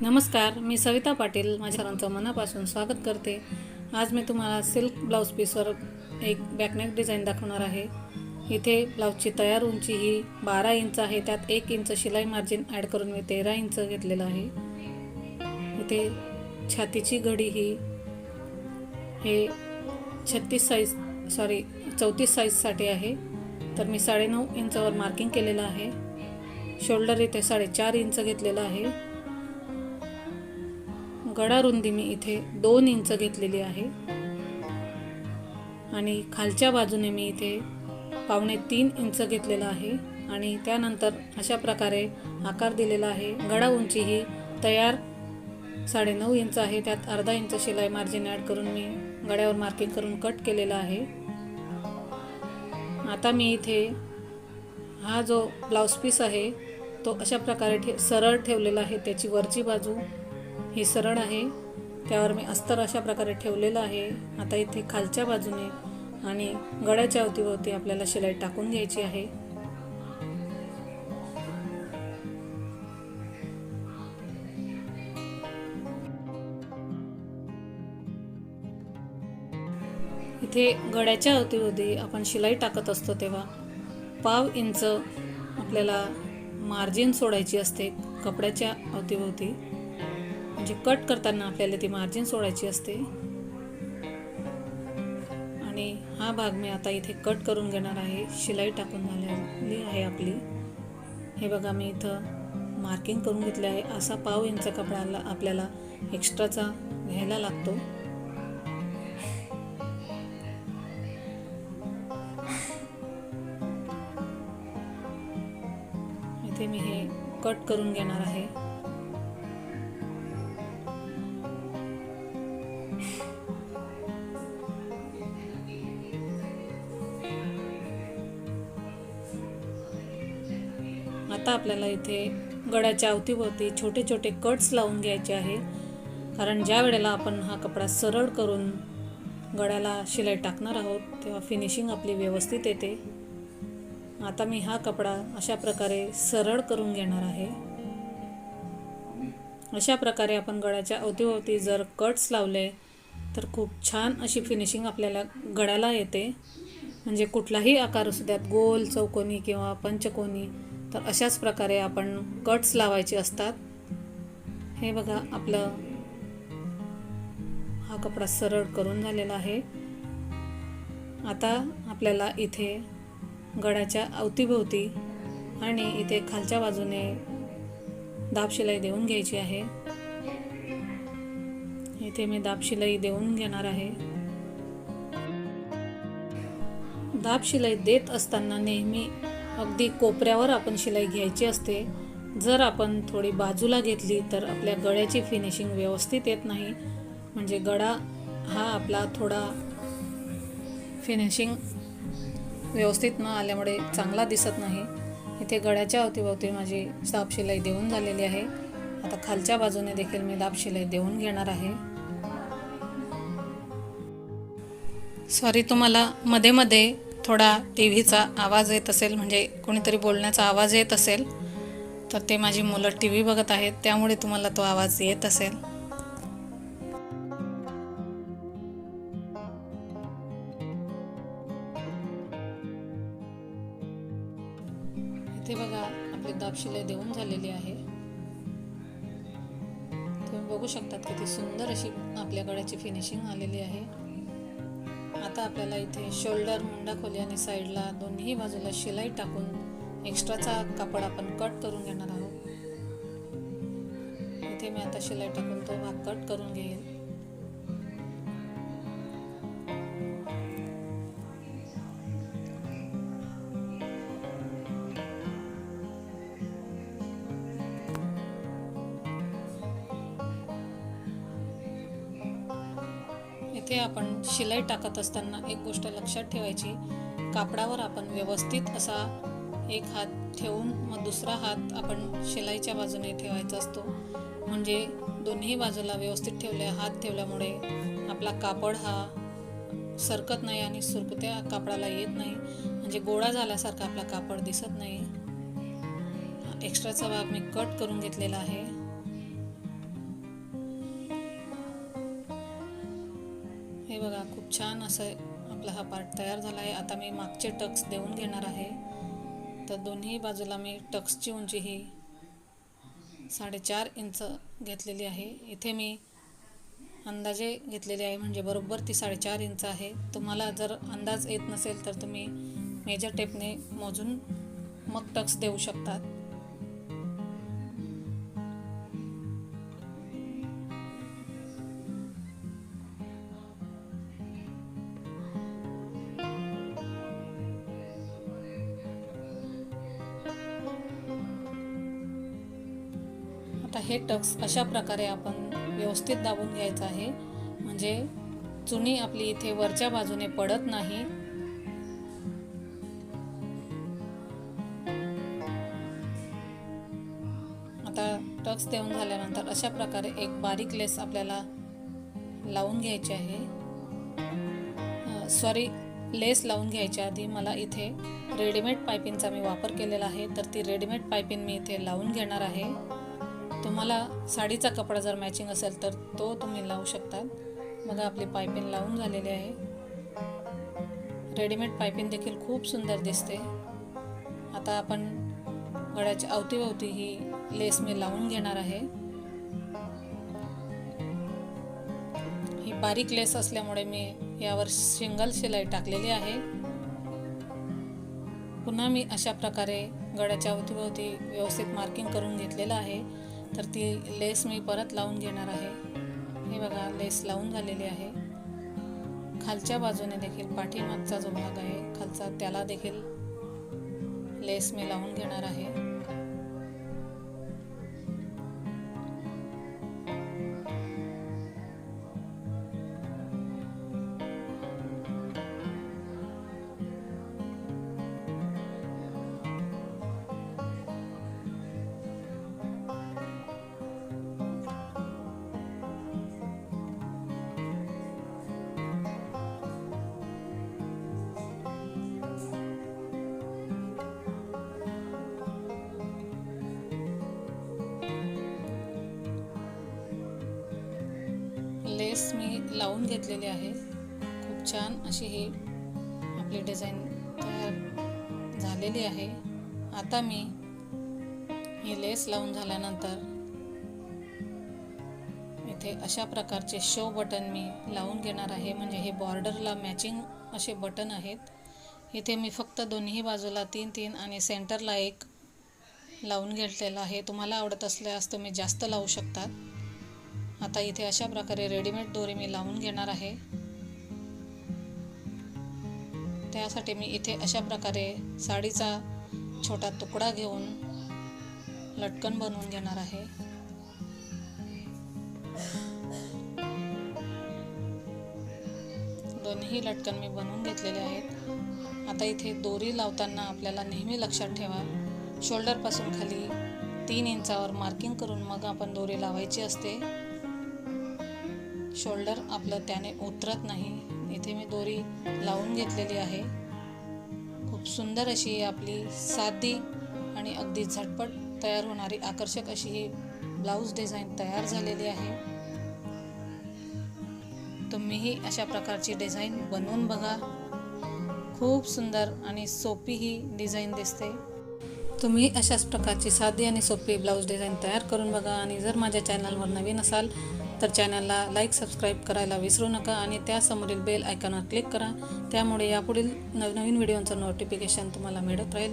नमस्कार मी सविता पाटील माझ्या सरांचं मनापासून स्वागत करते. आज मी तुम्हाला सिल्क ब्लाऊज पीसवर एक बॅकनेक डिझाईन दाखवणार आहे. इथे ब्लाऊजची तयार उंची ही बारा इंच आहे त्यात एक इंच शिलाई मार्जिन ॲड करून मी तेरा इंच घेतलेलं आहे. इथे छातीची घडी ही हे छत्तीस साईज सॉरी चौतीस साईजसाठी आहे. तर मी साडेनऊ इंचावर मार्किंग केलेलं आहे. शोल्डर इथे साडेचार इंच घेतलेलं आहे. गडा रुंदी मी इथे दोन इंच घेतलेली आहे. आणि खालच्या बाजूने मी इथे पावणे तीन इंच घेतलेला आहे. आणि त्यानंतर अशा प्रकारे आकार दिलेला आहे. गडा उंची ही तयार साडेनऊ इंच आहे. त्यात अर्धा इंच शिलाई मार्जिन ॲड करून मी गड्यावर मार्किंग करून कट केलेला आहे. आता मी इथे हा जो ब्लाऊज पीस आहे तो अशा प्रकारे ठे सरळ ठेवलेला आहे. त्याची वरची बाजू ही सरळ आहे. त्यावर मी अस्तर अशा प्रकारे ठेवलेलं आहे. आता इथे खालच्या बाजूने आणि गळ्याच्या अवतीभोवती आपल्याला शिलाई टाकून घ्यायची आहे. इथे गळ्याच्या अवतीभोवती आपण शिलाई टाकत असतो तेव्हा पाव इंच आपल्याला मार्जिन सोडायची असते कपड्याच्या अवतीभोवती. म्हणजे कट करताना आपल्याला ती मार्जिन सोडायची असते. आणि हा भाग मी आता इथे कट करून घेणार आहे. शिलाई टाकून झालेली आहे आपली. हे बघा मी इथं मार्किंग करून घेतले आहे. असा पाव इंच कपड्याला आपल्याला एक्स्ट्राचा घ्यायला लागतो. इथे मी हे कट करून घेणार आहे. आता आपल्याला इथे गळ्याच्या अवतीभोवती छोटे छोटे कट्स लावून घ्यायचे आहे. कारण ज्या वेळेला आपण हा कपडा सरळ करून गळ्याला शिलाई टाकणार आहोत तेव्हा फिनिशिंग आपली व्यवस्थित येते. आता मी हा कपडा अशा प्रकारे सरळ करून घेणार आहे. अशा प्रकारे आपण गळ्याच्या अवतीभोवती जर कट्स लावले तर खूप छान अशी फिनिशिंग आपल्याला गळ्याला येते. म्हणजे कुठलाही आकार असू द्यात गोल चौकोनी किंवा पंचकोनी तर अशाच प्रकारे आपण कट्स लावायचे असतात. हे बघा आपलं हा कपडा सरळ करून झालेला आहे. आता आपल्याला इथे गळ्याच्या अवतीभोवती आणि इथे खालच्या बाजूने दाब शिलाई देऊन घ्यायची आहे. इथे मी दाब शिलाई देऊन घेणार आहे. दाब शिलाई देत असताना नेहमी अगदी कोपऱ्यावर आपण शिलाई घ्यायची असते. जर आपण थोडी बाजूला घेतली तर आपल्या गळ्याची फिनिशिंग व्यवस्थित येत नाही. म्हणजे गळा हा आपला थोडा फिनिशिंग व्यवस्थित न आल्यामुळे चांगला दिसत नाही. इथे गळ्याच्या अवतीभोवती माझी दाब शिलाई देऊन झालेली आहे. आता खालच्या बाजूने देखील मी दाब शिलाई देऊन घेणार आहे. सॉरी तुम्हाला मध्ये मध्ये थोडा टी व्हीचा आवाज येत असेल म्हणजे कोणीतरी बोलण्याचा आवाज येत असेल तर ते माझी मुलं टी व्ही बघत आहेत त्यामुळे तुम्हाला तो आवाज येत असेल. इथे बघा आपली दाब देऊन झालेली आहे. तुम्ही बघू शकतात किती सुंदर अशी आपल्याकडची फिनिशिंग आलेली आहे. आता आपल्याला इथे शोल्डर मुंडा खोली आणि साईडला दोन्ही बाजूला शिलाई टाकून एक्स्ट्राचा कापड आपण कट करून घेणार आहोत. इथे मी आता शिलाई टाकून तो भाग कट करून घेईल इथे आपण शिलाई टाकत असताना एक गोष्ट लक्षात ठेवायची. कापडावर आपण व्यवस्थित असा एक हात ठेवून मग दुसरा हात आपण शिलाईच्या बाजूने ठेवायचा असतो. म्हणजे दोन्ही बाजूला व्यवस्थित ठेवले हात ठेवल्यामुळे आपला कापड हा सरकत नाही आणि सुरकुत्या कापडाला येत नाही. म्हणजे गोळा झाल्यासारखा आपला कापड दिसत नाही. एक्स्ट्राचा भाग मी कट करून घेतलेला आहे. हे बघा खूप छान असं आपला हा पार्ट तयार झाला आहे. आता मी मागचे टक्स देऊन घेणार आहे. तर दोन्ही बाजूला मी टक्सची उंची ही साडेचार इंच घेतलेली आहे. इथे मी अंदाजे घेतलेली आहे म्हणजे बरोबर ती साडेचार इंच आहे. तुम्हाला जर अंदाज येत नसेल तर तुम्ही मेजर टेपने मोजून मग टक्स देऊ शकतात. हे टक्स अशा प्रकारे आपण व्यवस्थित दाबून घ्यायचं आहे. म्हणजे चुनी आपली इथे वरच्या बाजूने पडत नाही. आता टक्स देऊन झाल्यानंतर अशा प्रकारे एक बारीक लेस आपल्याला लावून घ्यायची आहे. सॉरी लेस लावून घ्यायच्या आधी मला इथे रेडीमेड पायपिंगचा मी वापर केलेला आहे. तर ती रेडीमेड पायपिंग मी इथे लावून घेणार आहे. तुम्हाला साडीचा कपडा जर मॅचिंग असेल तर तो तुम्ही लावू शकतात बघा आपली पायपिंग लावून झालेली आहे. रेडीमेड पायपिंग देखील खूप सुंदर दिसते. आता आपण गळ्याच्या अवतीभोवती ही लेस मी लावून घेणार आहे. ही बारीक लेस असल्यामुळे मी यावर सिंगल शिलाई टाकलेली आहे. पुन्हा मी अशा प्रकारे गळ्याच्या अवतीभोवती व्यवस्थित मार्किंग करून घेतलेलं आहे. तर ती लेस मी परत लावून घेणार आहे. हे बघा लेस लावून झालेली आहे. खालच्या बाजूने देखील पाठीमागचा जो भाग आहे खालचा त्याला देखील लेस मी लावून घेणार आहे. लेस मी लावून घेतलेली आहे. खूप छान अशी ही आपली डिझाईन तयार झालेली आहे. आता मी ही लेस लावून झाल्यानंतर इथे अशा प्रकारचे शो बटन मी लावून घेणार आहे. म्हणजे हे बॉर्डरला मॅचिंग असे बटन आहेत. इथे मी फक्त दोन्ही बाजूला तीन तीन आणि सेंटरला एक लावून घेतलेला आहे. तुम्हाला आवडत असल्यास तुम्ही जास्त लावू शकतात. आता इथे अशा प्रकारे रेडीमेड दोरी मी लावून घेणार आहे. त्यासाठी मी इथे अशा प्रकारे साडीचा छोटा तुकडा घेऊन लटकन बनवून घेणार आहे. दोन्ही लटकन मी बनवून घेतलेले आहेत. आता इथे दोरी लावताना आपल्याला नेहमी लक्षात ठेवा. शोल्डरपासून खाली तीन इंचावर मार्किंग करून मग आपण दोरी लावायची असते. शोल्डर आपलं त्याने उतरत नाही. इथे मी दोरी लावून घेतलेली आहे. खूप सुंदर अशी आपली साधी आणि अगदी झटपट तयार होणारी आकर्षक अशी ही ब्लाऊज डिझाईन तयार झालेली आहे. तुम्हीही अशा प्रकारची डिझाईन बनवून बघा. खूप सुंदर आणि सोपी ही डिझाईन दिसते. तुम्ही अशाच प्रकारची साधी आणि सोपी ब्लाऊज डिझाईन तयार करून बघा आणि जर माझ्या चॅनलवर नवीन असाल तर चॅनलला लाईक सबस्क्राईब करायला विसरू नका आणि त्यासमोरील बेल आयकॉनवर क्लिक करा. त्यामुळे यापुढील नवनवीन व्हिडिओचं नोटिफिकेशन तुम्हाला मिळत राहील.